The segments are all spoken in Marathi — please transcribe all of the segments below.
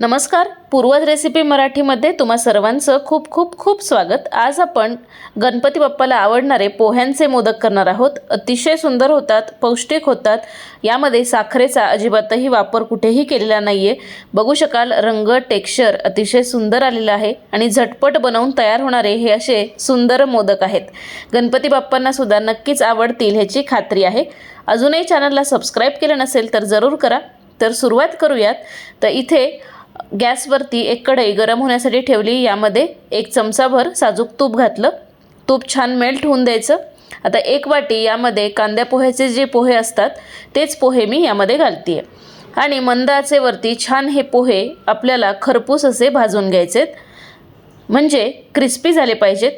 नमस्कार पूर्वज रेसिपी मराठीमध्ये तुम्हा सर्वांचं खूप खूप खूप स्वागत. आज आपण गणपती बाप्पाला आवडणारे पोह्यांचे मोदक करणार आहोत. अतिशय सुंदर होतात पौष्टिक होतात. यामध्ये साखरेचा अजिबातही वापर कुठेही केलेला नाही आहे बघू शकाल रंग टेक्स्चर अतिशय सुंदर आलेलं आहे आणि झटपट बनवून तयार होणारे हे असे सुंदर मोदक आहेत. गणपती बाप्पांना सुद्धा नक्कीच आवडतील ह्याची खात्री आहे. अजूनही चॅनलला सबस्क्राईब केलं नसेल तर जरूर करा. तर सुरुवात करूयात. तर इथे गॅसवरती एक कढई गरम होण्यासाठी ठेवली. यामध्ये एक चमचाभर साजूक तूप घातलं. तूप छान मेल्ट होऊन द्यायचं. आता एक वाटी यामध्ये कांद्या पोह्याचे जे पोहे असतात तेच पोहे मी यामध्ये घालते आहे आणि मंद आचेवरती छान हे पोहे आपल्याला खरपूस असे भाजून घ्यायचेत. म्हणजे क्रिस्पी झाले पाहिजेत.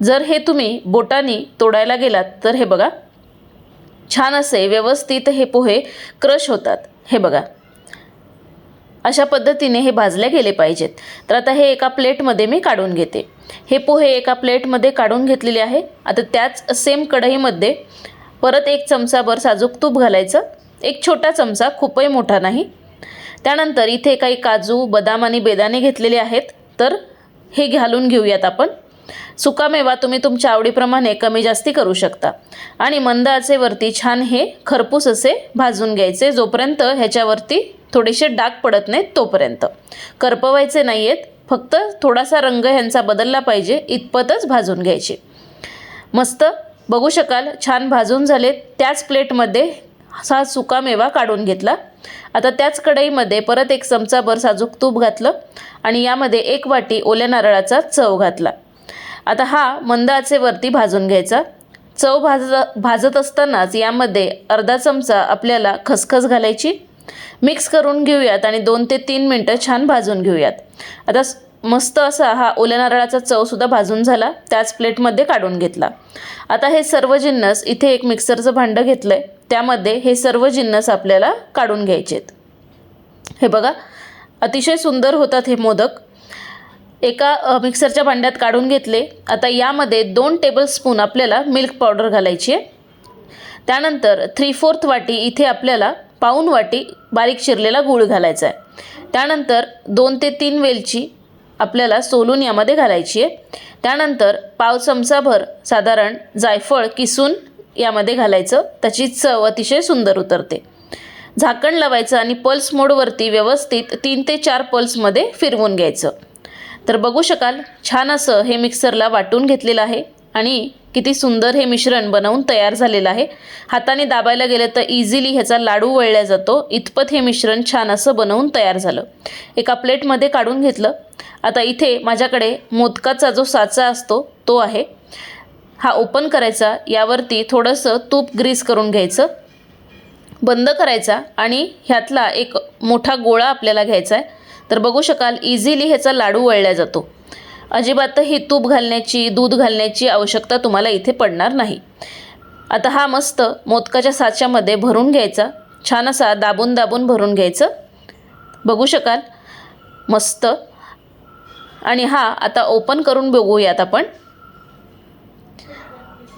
जर हे तुम्ही बोटानी तोडायला गेलात तर हे बघा छान असे व्यवस्थित हे पोहे क्रश होतात. हे बघा. अशा पद्धतीने हे भाजले गेले पाहिजेत. तर आता हे एका प्लेटमध्ये मी काढून घेते. हे पोहे एका प्लेटमध्ये काढून घेतलेले आहे. आता त्याच सेम कढईमध्ये परत एक चमचाभर साजूक तूप घालायचं. एक छोटा चमचा खूपही मोठा नाही. त्यानंतर इथे काही काजू बदाम आणि बेदाणे घेतलेले आहेत. तर हे घालून घेऊयात आपण. सुकामेवा तुम्ही तुमच्या आवडीप्रमाणे कमी जास्ती करू शकता. आणि मंद आचेवरती छान हे खरपूस असे भाजून घ्यायचे. जोपर्यंत ह्याच्यावरती थोडेसे डाग पडत नाहीत तोपर्यंत. करपवायचे नाही आहेत फक्त थोडासा रंग ह्यांचा बदलला पाहिजे इतपतच भाजून घ्यायचे. मस्त बघू शकाल छान भाजून झाले त्याच प्लेटमध्ये हा सुकामेवा काढून घेतला. आता त्याच कढईमध्ये परत एक चमचाभर साजूक तूप घातलं आणि यामध्ये एक वाटी ओल्या नारळाचा चव घातला. आता हा मंद आचेवरती भाजून घ्यायचा. चव भाज भाजत असतानाच यामध्ये अर्धा चमचा आपल्याला खसखस घालायची. मिक्स करून घेऊयात आणि दोन ते तीन मिनटं छान भाजून घेऊयात. आता मस्त असा हा ओल्या नारळाचा चवसुद्धा भाजून झाला. त्याच प्लेटमध्ये काढून घेतला. आता हे सर्व जिन्नस इथे एक मिक्सरचं भांडं घेतलं आहे त्यामध्ये हे सर्व जिन्नस आपल्याला काढून घ्यायचे आहेत हे बघा अतिशय सुंदर होतात हे मोदक. एका मिक्सरच्या भांड्यात काढून घेतले. आता यामध्ये दोन टेबलस्पून आपल्याला मिल्क पावडर घालायची आहे. त्यानंतर थ्री फोर्थ वाटी इथे आपल्याला पाऊन वाटी बारीक शिरलेला गूळ घालायचा आहे. त्यानंतर दोन ते तीन वेलची आपल्याला सोलून यामध्ये घालायची आहे. त्यानंतर पाव चमचाभर साधारण जायफळ किसून यामध्ये घालायचं. त्याची चव अतिशय सुंदर उतरते. झाकण लावायचं आणि पल्स मोडवरती व्यवस्थित तीन ते चार पल्समध्ये फिरवून घ्यायचं. तर बघू शकाल छान असं हे मिक्सरला वाटून घेतलेलं आहे. आणि किती सुंदर हे मिश्रण बनवून तयार झालेलं आहे. हाताने दाबायला गेलं तर इझिली ह्याचा लाडू वळला जातो. इतपत हे मिश्रण छान असं बनवून तयार झालं. एका प्लेटमध्ये काढून घेतलं. आता इथे माझ्याकडे मोदकाचा जो साचा असतो तो आहे. हा ओपन करायचा. यावरती थोडंसं तूप ग्रीस करून घ्यायचं. बंद करायचा आणि ह्यातला एक मोठा गोळा आपल्याला घ्यायचा आहे. तर बघू शकाल इझिली ह्याचा लाडू वळला जातो. अजिबातही तूप घालण्याची दूध घालण्याची आवश्यकता तुम्हाला इथे पडणार नाही. आता हा मस्त मोदकाच्या साच्यामध्ये भरून घ्यायचा. छान असा दाबून दाबून भरून घ्यायचं. बघू शकाल. मस्त. आणि हा आता ओपन करून बघूयात आपण.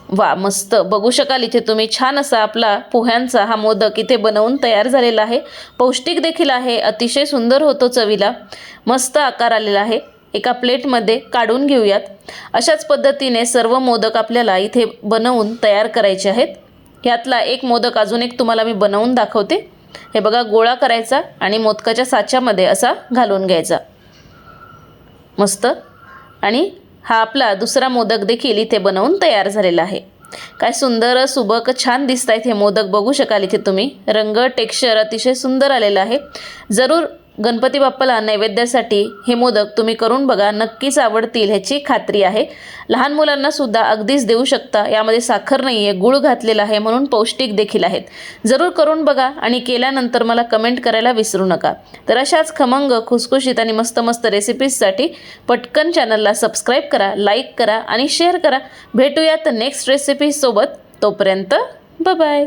वा मस्त. बघू शकाल इथे तुम्ही. छान असा आपला पोह्यांचा हा मोदक इथे बनवून तयार झालेला आहे. पौष्टिक देखील आहे. अतिशय सुंदर होतो चवीला. मस्त आकार आलेला आहे. एका प्लेटमध्ये काढून घेऊयात. अशाच पद्धतीने सर्व मोदक आपल्याला इथे बनवून तयार करायचे आहेत. ह्यातला एक मोदक अजून एक तुम्हाला मी बनवून दाखवते. हे बघा गोळा करायचा आणि मोदकाच्या साच्यामध्ये असा घालून घ्यायचा. मस्त. आणि हा आपला दुसरा मोदक देखील इथे बनवून तयार झालेला आहे. काय सुंदर सुबक छान दिसत आहेत हे मोदक. बघू शकाल इथे तुम्ही. रंग टेक्स्चर अतिशय सुंदर आलेलं आहे. जरूर गणपती बाप्पाला नैवेद्यासाठी हे मोदक तुम्ही करून बघा नक्कीच आवडतील ह्याची खात्री आहे. लहान मुलांना सुद्धा अगदीच देऊ शकता. यामध्ये साखर नाही आहे गुळ घातलेला आहे म्हणून पौष्टिक देखील आहेत. जरूर करून बघा आणि केल्यानंतर मला कमेंट करायला विसरू नका. तर अशाच खमंग खुसखुशीत आणि मस्त मस्त रेसिपीजसाठी पटकन चॅनलला सबस्क्राईब करा लाईक करा आणि शेअर करा. भेटूयात नेक्स्ट रेसिपीसोबत तोपर्यंत बाय